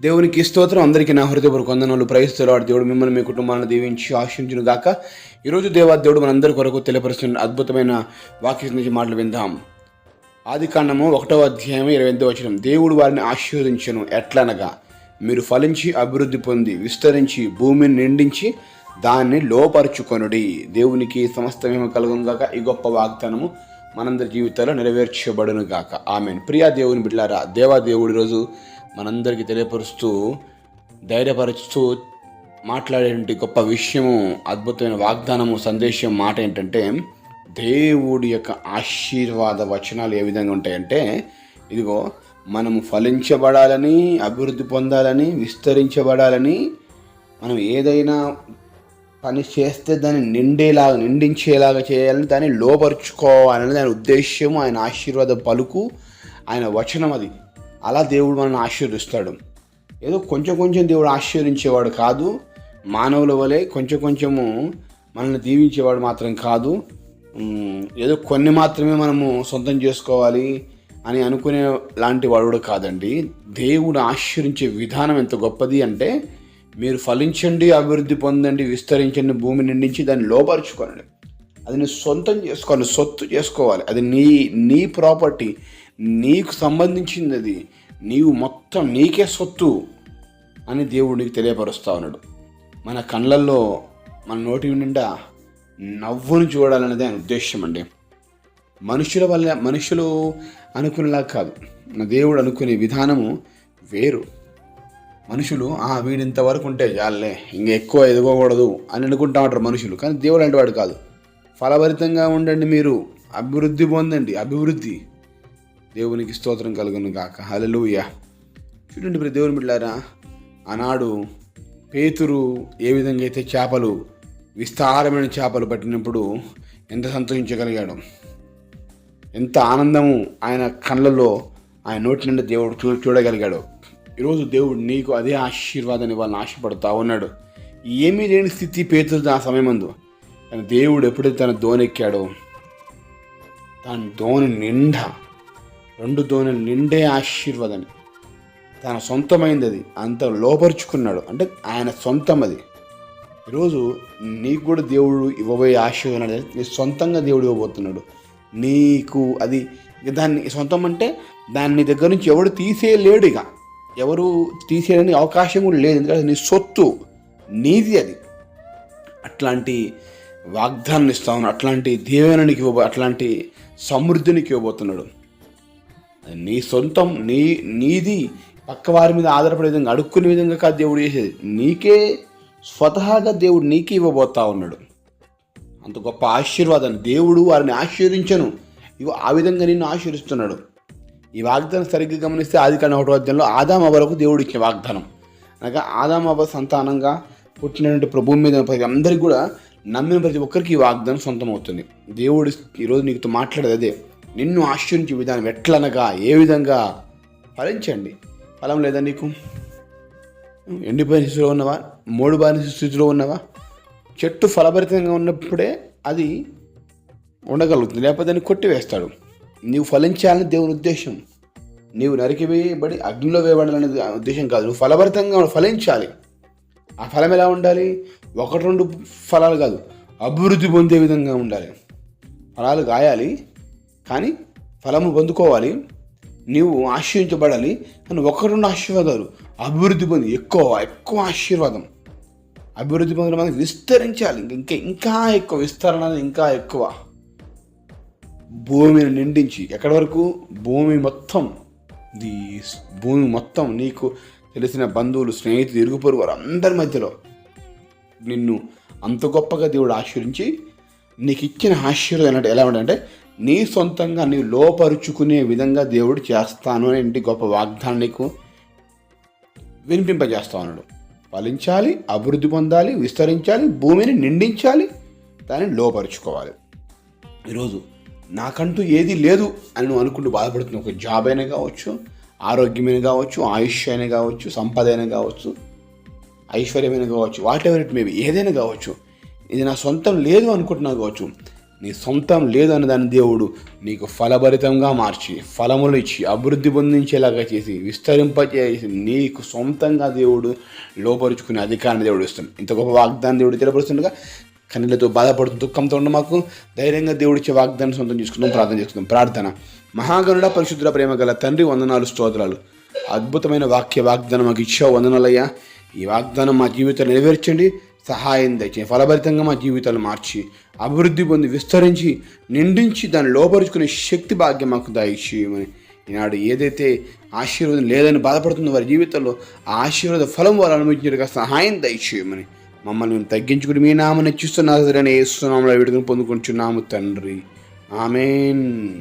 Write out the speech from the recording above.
దేవునికి స్తోత్రం. అందరికీ నా హృదయపూర్వక వందనాలు. ప్రయత్నిస్తున్నాడు దేవుడు మిమ్మల్ని మీ కుటుంబాలను దీవించి ఆశించును గాక ఈరోజు దేవా దేవుడు మనందరి కొరకు తెలియపరుస్తున్న అద్భుతమైన వాక్యం నుంచి మాటలు విందాం. ఆది కాండము ఒకటో అధ్యాయం ఇరవై ఎనిమిదో వచ్చిన దేవుడు వారిని ఆశీర్వదించను. ఎట్లనగా? మీరు ఫలించి అభివృద్ధి పొంది విస్తరించి భూమిని నిండించి దాన్ని లోపరుచుకొనుడి. దేవునికి సమస్తమేమో కలుగును గాక ఈ గొప్ప వాగ్దానము మనందరి జీవితాల్లో నెరవేర్చబడును గాక ఆమెన్. ప్రియా దేవుని బిడ్డారా దేవా దేవుడి రోజు మనందరికీ తెలియపరుస్తూ ధైర్యపరుస్తూ మాట్లాడేటువంటి గొప్ప విషయము అద్భుతమైన వాగ్దానము సందేశం మాట ఏంటంటే దేవుడి యొక్క ఆశీర్వాద వచనాలు ఏ విధంగా ఉంటాయంటే ఇదిగో మనము ఫలించబడాలని అభివృద్ధి పొందాలని విస్తరించబడాలని మనం ఏదైనా పని చేస్తే దాన్ని నిండేలాగా నిండించేలాగా చేయాలని దాన్ని లోపరుచుకోవాలని దాని ఉద్దేశ్యం ఆయన ఆశీర్వాద పలుకు ఆయన వచనం అది. అలా దేవుడు మనల్ని ఆశీర్వదిస్తాడు. ఏదో కొంచెం కొంచెం దేవుడు ఆశీర్వించేవాడు కాదు. మానవుల వలె కొంచెం కొంచెము మనల్ని దీవించేవాడు మాత్రం కాదు. ఏదో కొన్ని మాత్రమే మనము సొంతం చేసుకోవాలి అని అనుకునే లాంటి వాడు కూడా కాదండి. దేవుడు ఆశీర్వించే విధానం ఎంత గొప్పది అంటే మీరు ఫలించండి అభివృద్ధి పొందండి విస్తరించండి భూమి నిండించి దాన్ని లోపరుచుకోనండి అది నీ సొంతం చేసుకోవాలి సొత్తు చేసుకోవాలి. అది నీ నీ ప్రాపర్టీ నీకు సంబంధించింది అది నీవు మొత్తం నీకే సొత్తు అని దేవుడు నీకు తెలియపరుస్తా ఉన్నాడు. మన కళ్ళల్లో మన నోటి నిండా నవ్వును చూడాలనేది ఆయన ఉద్దేశం అండి. మనుషుల వల్ల మనుషులు అనుకునేలా కాదు. మన దేవుడు అనుకునే విధానము వేరు. మనుషులు ఆ వీడింతవరకు ఉంటే చాలే ఇంకా ఎక్కువ ఎదగకూడదు అని అనుకుంటా ఉంటారు మనుషులు. కానీ దేవుడు అంటే వాడు కాదు. ఫలభరితంగా ఉండండి మీరు. అభివృద్ధి పొందండి. అభివృద్ధి. దేవునికి స్తోత్రం కలుగును గాక. హలలుయ చూడండి ఇప్పుడు దేవుని బిడ్డారా ఆనాడు పేతురు ఏ విధంగా అయితే చేపలు విస్తారమైన చేపలు పట్టినప్పుడు ఎంత సంతోషించగలిగాడు ఎంత ఆనందము ఆయన కళ్ళలో ఆయన నోటి నుండి దేవుడు చూ చూడగలిగాడు. ఈరోజు దేవుడు నీకు అదే ఆశీర్వాదాన్ని వాళ్ళని ఆశపడుతూ ఉన్నాడు. ఏమీ లేని స్థితి పేతురు ఆ సమయమందు. కానీ దేవుడు ఎప్పుడైతే తన దోనెక్కాడో తన దోని నిండా రెండు దోణులు నిండే ఆశీర్వాదం. తన సొంతమైంది అది అంత లోపరుచుకున్నాడు. అంటే ఆయన సొంతం అది ఈరోజు నీకు కూడా దేవుడు ఇవ్వబోయే ఆశీర్వాదం అనేది నీ సొంతంగా దేవుడు ఇవ్వబోతున్నాడు. నీకు అది ఇక దాన్ని సొంతం అంటే దాన్ని దగ్గర నుంచి ఎవడు తీసేయలేడు ఇక. ఎవరు తీసేయడానికి అవకాశం కూడా లేదు. ఎందుకంటే నీ సొత్తు. నీది అది. అట్లాంటి వాగ్దానం ఇస్తా ఉన్నాడు. అట్లాంటి దీవెననికి ఇవ్వబో అట్లాంటి సమృద్ధినికి ఇవ్వబోతున్నాడు. నీ సొంతం నీ నీది పక్క వారి మీద ఆధారపడే విధంగా అడుక్కునే విధంగా కాదు దేవుడు చేసేది. నీకే స్వతహాగా దేవుడు నీకే ఇవ్వబోతా ఉన్నాడు. అంత గొప్ప ఆశీర్వాదాన్ని దేవుడు వారిని ఆశీర్వించను. ఇవి ఆ విధంగా నిన్ను ఆశీర్విస్తున్నాడు. ఈ వాగ్దానం సరిగ్గా గమనిస్తే ఆది కాండ ఒకటో అధ్యాయంలో ఆదాం అవ్వలకు దేవుడు ఇచ్చే వాగ్దానం. అనగా ఆదాం అవ్వ సంతానంగా పుట్టినటువంటి ప్రభు మీద ప్రతి అందరికీ కూడా నమ్మిన ప్రతి ఒక్కరికి ఈ వాగ్దానం సొంతం అవుతుంది దేవుడు ఈరోజు నీకుతో మాట్లాడేది అదే. నిన్ను ఆశ్చర్యించే విధానం ఎట్లనగా ఏ విధంగా? ఫలించండి. ఫలం లేదా నీకు? ఎండిపోయిన స్థితిలో ఉన్నవా? మూడు బారిన స్థితిలో ఉన్నవా? చెట్టు ఫలభరితంగా ఉన్నప్పుడే అది ఉండగలుగుతుంది లేకపోతే దాన్ని కొట్టివేస్తాడు. నీవు ఫలించాలని దేవుని ఉద్దేశం. నీవు నరికివేయబడి అగ్నిలో వేయబడాలనే ఉద్దేశం కాదు. నువ్వు ఫలభరితంగా ఫలించాలి. ఆ ఫలం ఎలా ఉండాలి? ఒకటి రెండు ఫలాలు కాదు అభివృద్ధి పొందే విధంగా ఉండాలి. ఫలాలు గాయాలి కానీ ఫలము పొందుకోవాలి. నీవు ఆశ్రయించబడాలి అని ఒకటి ఆశీర్వాదాలు అభివృద్ధి పొంది ఎక్కువ ఎక్కువ ఆశీర్వాదం. అభివృద్ధి పొందిన మనం విస్తరించాలి. ఇంకా ఇంకా ఎక్కువ విస్తరణ ఇంకా ఎక్కువ. భూమిని నిండించి ఎక్కడి వరకు? భూమి మొత్తం. దీ భూమి మొత్తం నీకు తెలిసిన బంధువులు స్నేహితులు ఇరుగు పొరుగు వారు అందరి మధ్యలో నిన్ను అంత గొప్పగా దేవుడు ఆశీర్వించి నీకు ఇచ్చిన ఆశీర్వాదం అంటే ఎలా ఉండంటే నీ సొంతంగా నీ లోపరుచుకునే విధంగా దేవుడు చేస్తాను అనేటి గొప్ప వాగ్దానం నీకు వినిపింపజేస్తా ఉన్నాడు. ఫలించాలి అభివృద్ధి పొందాలి విస్తరించాలి భూమిని నిండించాలి దాన్ని లోపరుచుకోవాలి. ఈరోజు నాకంటూ ఏది లేదు అని నువ్వు అనుకుంటూ బాధపడుతున్న ఒక జాబ్ అయినా కావచ్చు ఆరోగ్యమైన కావచ్చు ఆయుష్ అయినా కావచ్చు సంపద అయినా కావచ్చు ఐశ్వర్యమైన కావచ్చు వాట్ ఎవర్ ఇట్ మేబీ ఏదైనా కావచ్చు ఇది నా సొంతం లేదు అనుకుంటున్నా కావచ్చు నీ సొంతం లేదన్న దాని దేవుడు నీకు ఫలభరితంగా మార్చి ఫలములు ఇచ్చి అభివృద్ధి పొందించేలాగా చేసి విస్తరింపచేసి నీకు సొంతంగా దేవుడు లోపరుచుకునే అధికారాన్ని దేవుడు ఇస్తాడు ఇంత గొప్ప వాగ్దానం దేవుడు తెలియపరుస్తుండగా కన్నీళ్ళతో బాధపడుతూ దుఃఖంతో ఉన్న మాకు ధైర్యంగా దేవుడు ఇచ్చే వాగ్దానం సొంతం చేసుకుందాం ప్రార్థన చేసుకుందాం. ప్రార్థన. మహాగణుడ పరిశుద్ధ ప్రేమ గల తండ్రి వందనాలు స్తోత్రాలు. అద్భుతమైన వాక్య వాగ్దానం మాకు ఇచ్చావు వందనాలయ్యా. ఈ వాగ్దానం మా జీవితంలో నెరవేర్చండి. సహాయం దయచే ఫలభరితంగా మా జీవితాలు మార్చి అభివృద్ధి పొంది విస్తరించి నిండించి దాన్ని లోపరుచుకునే శక్తి భాగ్యం మాకు దయచేయమని. ఈనాడు ఏదైతే ఆశీర్వాదం లేదని బాధపడుతుందో వారి జీవితంలో ఆ ఆశీర్వాద ఫలం వారు అనుభవించినట్టుగా సహాయం దయచేయమని మమ్మల్ని మేము తగ్గించుకుని మీ నామని చూస్తున్నారు ఏ సునామలో విడుదల పొందుకుంటున్నాము తండ్రి. ఆమెన్.